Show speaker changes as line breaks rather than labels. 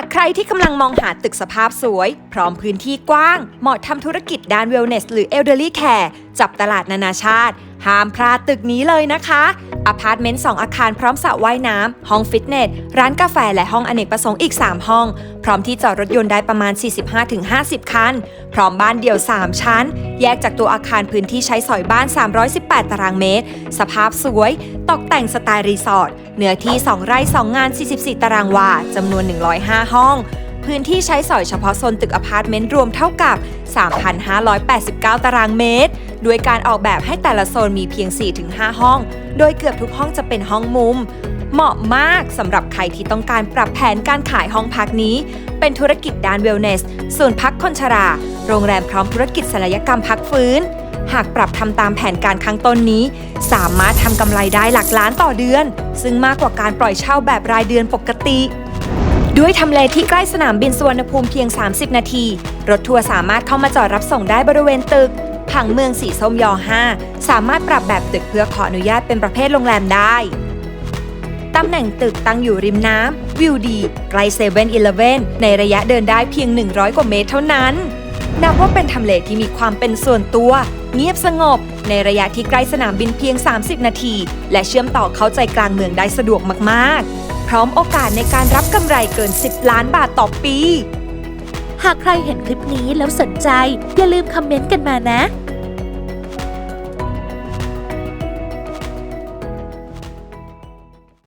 ากใครที่กำลังมองหาตึกสภาพสวย พร้อมพื้นที่กว้าง เหมาะทำธุรกิจด้านเวลเนส หรือเอลเดอรี่แคร์จับตลาดนานาชาติ ห้ามพลาดตึกนี้เลยนะคะอพาร์ตเมนต์2อาคารพร้อมสระว่ายน้ำ ห้องฟิตเนส ร้านกาแฟและห้องอเนกประสงค์อีก 3 ห้อง พร้อมที่จอดรถยนต์ได้ประมาณ 45-50 คัน พร้อมบ้านเดี่ยว 3 ชั้น แยกจากตัวอาคารพื้นที่ใช้สอยบ้าน 318 ตารางเมตร สภาพสวย ตกแต่งสไตล์รีสอร์ทเนื้อที่ 2 ไร่ 2 งาน 44 ตารางวาจำนวน 105 ห้อง พื้นที่ใช้สอยเฉพาะโซนตึกอพาร์ตเมนต์รวมเท่ากับ 3,589 ตารางเมตร ด้วยการออกแบบให้แต่ละโซนมีเพียง 4-5 ห้อง โดยเกือบทุกห้องจะเป็นห้องมุม เหมาะมากสำหรับใครที่ต้องการปรับแผนการขายห้องพักนี้ เป็นธุรกิจด้านเวลเนสส่วนพักคนชรา โรงแรมพร้อมธุรกิจศัลยกรรมพักฟื้น หากปรับทำตามแผนการข้งต้นนี้ สามารถทำกำไรได้หลักล้านต่อเดือน ซึ่งมากกว่าการปล่อยเช่าแบบรายเดือนปกติ ด้วยทำเลที่ใกล้สนามบินสุวรรณภูมิเพียง 30 นาที รถทัวร์สามารถเข้ามาจอดรับส่งได้บริเวณตึก ผังเมืองสีส้มยอ5สามารถปรับแบบตึกเพื่อขออนุญาตเป็นประเภทโรงแรมได้ตำแหน่งตึกตั้งอยู่ริมน้ำ วิวดีใกล้เซเว่นอีเลฟเว่นในระยะเดินได้เพียง 100 กว่าเมตรเท่านั้น นับว่าเป็นทำเลที่มีความเป็นส่วนตัว เงียบสงบ ในระยะที่ใกล้สนามบินเพียง 30 นาที และเชื่อมต่อเข้าใจกลางเมืองได้สะดวกมากๆ พร้อมโอกาสในการรับกำไรเกิน 10 ล้านบาทต่อปี
หากใครเห็นคลิปนี้แล้วสนใจ อย่าลืมคอมเมนต์กันมานะ